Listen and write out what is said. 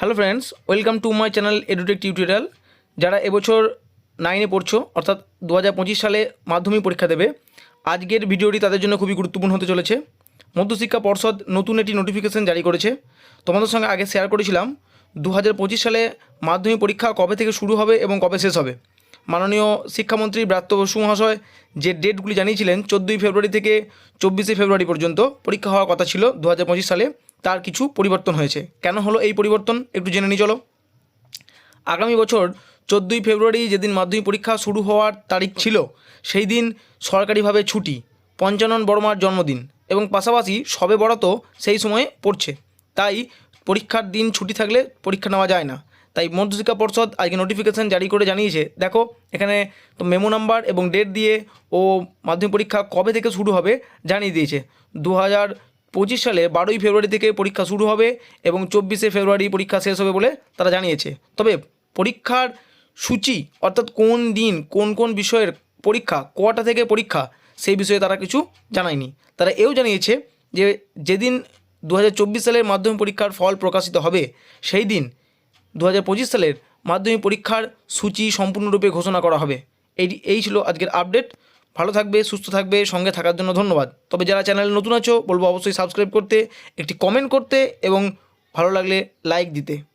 Hello friends welcome to my channel Edutech tutorial যারা এবছর নাইনে পড়ছো, অর্থাৎ দু হাজার পঁচিশ সালে মাধ্যমিক পরীক্ষা দেবে, আজকের ভিডিওটি তাদের জন্য খুবই গুরুত্বপূর্ণ হতে চলেছে। মধ্যশিক্ষা পর্ষদ নতুন একটি নোটিফিকেশন জারি করেছে। তোমাদের সঙ্গে আগে শেয়ার করেছিলাম দু হাজার পঁচিশ সালে মাধ্যমিক পরীক্ষা কবে থেকে শুরু হবে এবং কবে শেষ হবে। মাননীয় শিক্ষামন্ত্রী ব্রাত্য বসু মহাশয় যে ডেটগুলি জানিয়েছিলেন, চোদ্দোই ফেব্রুয়ারি থেকে চব্বিশে ফেব্রুয়ারি পর্যন্ত পরীক্ষা হওয়ার কথা ছিল দু হাজার পঁচিশ সালে। তার কিছু পরিবর্তন হয়েছে। কেন হলো এই পরিবর্তন? একটু জেনে নিই, চলো। আগামী বছর চোদ্দোই ফেব্রুয়ারি যেদিন মাধ্যমিক পরীক্ষা শুরু হওয়ার তারিখ ছিল, সেই দিন সরকারিভাবে ছুটি, পঞ্চানন বর্মার জন্মদিন এবং পাশাপাশি সবে বরাত সেই সময়ে পড়ছে। তাই পরীক্ষার দিন ছুটি থাকলে পরীক্ষা নেওয়া যায় না। তাই মধ্যশিক্ষা পর্ষদ আজকে নোটিফিকেশান জারি করে জানিয়েছে, দেখো, এখানে তো মেমো নাম্বার এবং ডেট দিয়ে ও মাধ্যমিক পরীক্ষা কবে থেকে শুরু হবে জানিয়ে দিয়েছে। দু হাজার পঁচিশ সালে বারোই ফেব্রুয়ারি থেকে পরীক্ষা শুরু হবে এবং চব্বিশে ফেব্রুয়ারি পরীক্ষা শেষ হবে বলে তারা জানিয়েছে। তবে পরীক্ষার সূচি অর্থাৎ কোন দিন, কোন কোন বিষয়ের পরীক্ষা, কটা থেকে পরীক্ষা, সেই বিষয়ে তারা কিছু জানায়নি। তারা এও জানিয়েছে যে যেদিন দু হাজার চব্বিশ সালের মাধ্যমিক পরীক্ষার ফল প্রকাশিত হবে, সেই দিন দু হাজার পঁচিশ সালের মাধ্যমিক পরীক্ষার সূচি সম্পূর্ণরূপে ঘোষণা করা হবে। এই এই ছিল আজকের আপডেট ভালো থাকবে, সুস্থ থাকবে, সঙ্গে থাকার জন্য ধন্যবাদ। তবে যারা চ্যানেলে নতুন আছো, বলব অবশ্যই সাবস্ক্রাইব করতে, একটি কমেন্ট করতে এবং ভালো লাগলে লাইক দিতে।